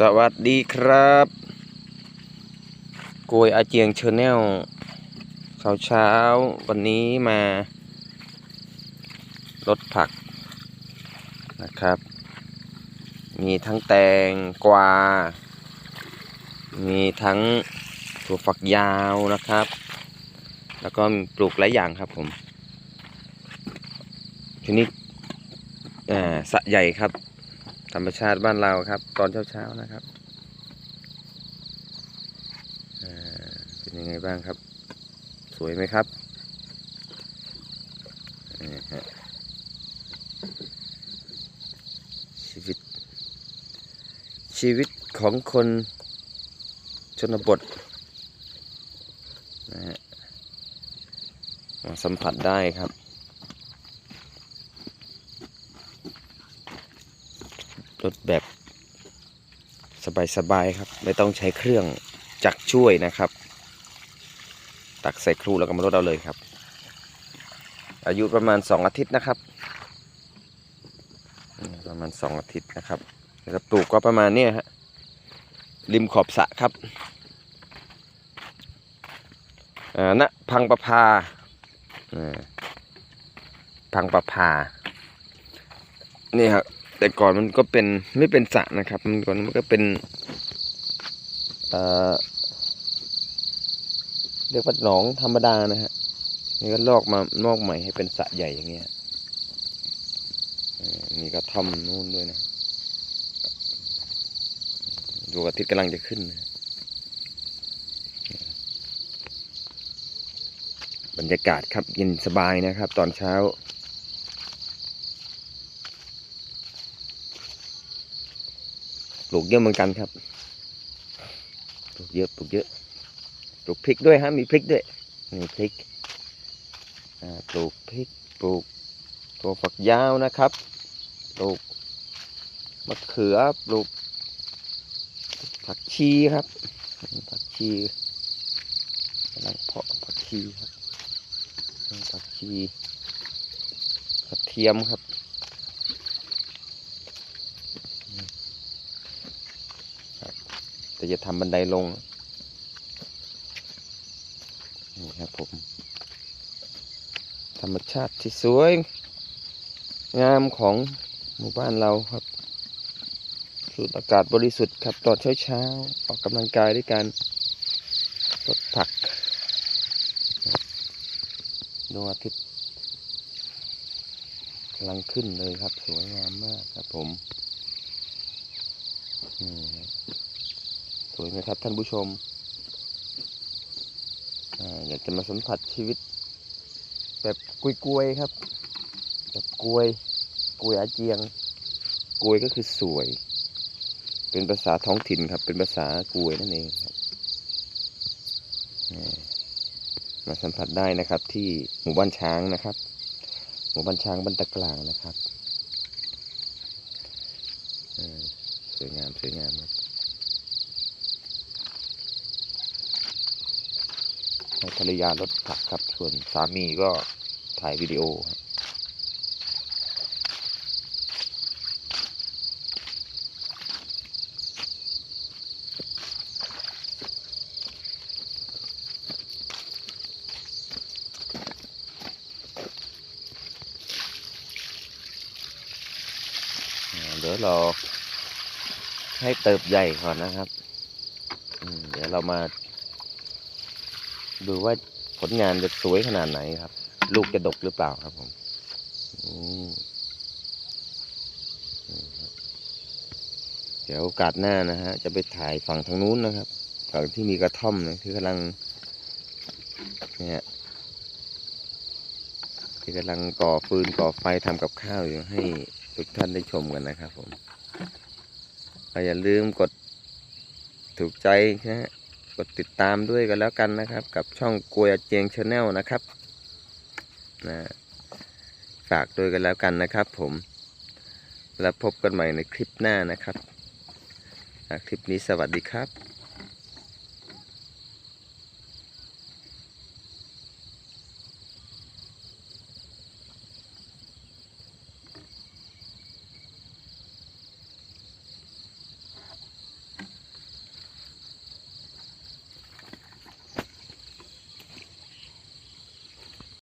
สวัสดีครับโกยอาเจียงเชนแนลเช้าเช้าวันนี้มารถผักนะครับ มีทั้งแตงกวา มีทั้งถั่วฝักยาวนะครับ แล้วก็ปลูกหลายอย่างครับผมทีนี้อ่าสะใหญ่ครับ ธรรมชาติบ้านเราครับ ตอนเช้าๆนะครับเป็นยังไงบ้างครับ สวยไหมครับชีวิต ชีวิตของคนชนบทนะฮะมาสัมผัสได้ครับ รถแบบสบายๆครับ ไม่ต้องใช้เครื่องจักรช่วยนะครับ ตักใส่ครูแล้วก็มารถเอาเลยครับ อายุประมาณสองอาทิตย์นะครับ ประมาณสองอาทิตย์นะครับแล้วปลูกก็ประมาณนี้ฮะริมขอบสะครับอ่าณพังประพาอ่าพังประพานี่ครับ แต่ก่อนมันก็เป็นไม่เป็นสระนะครับ มันก่อนมันก็เป็นเออเรียกว่าหนองธรรมดานะฮะนี่ก็ลอกมานอกใหม่ให้เป็นสระใหญ่อย่างเงี้ยนี่ก็ทำนู่นด้วยนะดวงอาทิตย์กำลังจะขึ้นนะบรรยากาศครับเย็นสบายนะครับ ตอนเช้า ลูกเยอะเหมือนกันครับปลูกเยอะปลูกเยอะปลูกพริกด้วยฮะมีพริกด้วยมีพริกปลูกพริกปลูกตัวฝักยาวนะครับปลูกมะเขือปลูกผักชีครับผักชีกำลังเพาะผักชีครับผักชีกระเทียมครับ แต่จะทำบันไดลง นี่ครับผม ธรรมชาติที่สวย งามของหมู่บ้านเราครับสูดอากาศบริสุทธิ์ครับตอนเช้าเช้าๆออกกำลังกายด้วยการรดผักดวงอาทิตย์กำลังขึ้นเลยครับ สวยงามมากครับผม อืม สวยไหมครับท่านผู้ชมออยากจะมาสัมผัสชีวิต แบบกลวยๆครับ แบบกลวยกลวยอาเจียงกลวยก็คือสวย เป็นภาษาท้องถิ่นครับ เป็นภาษากลวยนั่นเองครับมาสัมผัสได้นะครับที่หมู่บ้านช้างนะครับ หมู่บ้านช้างบ้านตะกลางนะครับสวยงามสวยงามครับ ให้ภรรยารถผักครับ ส่วนสามีก็ถ่ายวิดีโอครับเดี๋ยวเราให้เติบใหญ่ก่อนนะครับ เดี๋ยวเรามา ดูว่าผลงานจะสวยขนาดไหนครับ ลูกจะดกหรือเปล่าครับผมเดี๋ยวโอกาสหน้านะฮะ จะไปถ่ายฝั่งทางนู้นนะครับฝั่งที่มีกระท่อมนะที่กำลังเนี่ยที่กำลังก่อฟืนก่อไฟทำกับข้าวอยู่ให้ทุกท่านได้ชมกันนะครับผมอย่าลืมกดถูกใจนะฮะ กดติดตามด้วยกันแล้วกันนะครับ กับช่องกวยเจียงชาแนลนะครับนะฝากด้วยกันแล้วกันนะครับ ผม แล้วพบกันใหม่ในคลิปหน้านะครับคลิปนี้สวัสดีครับ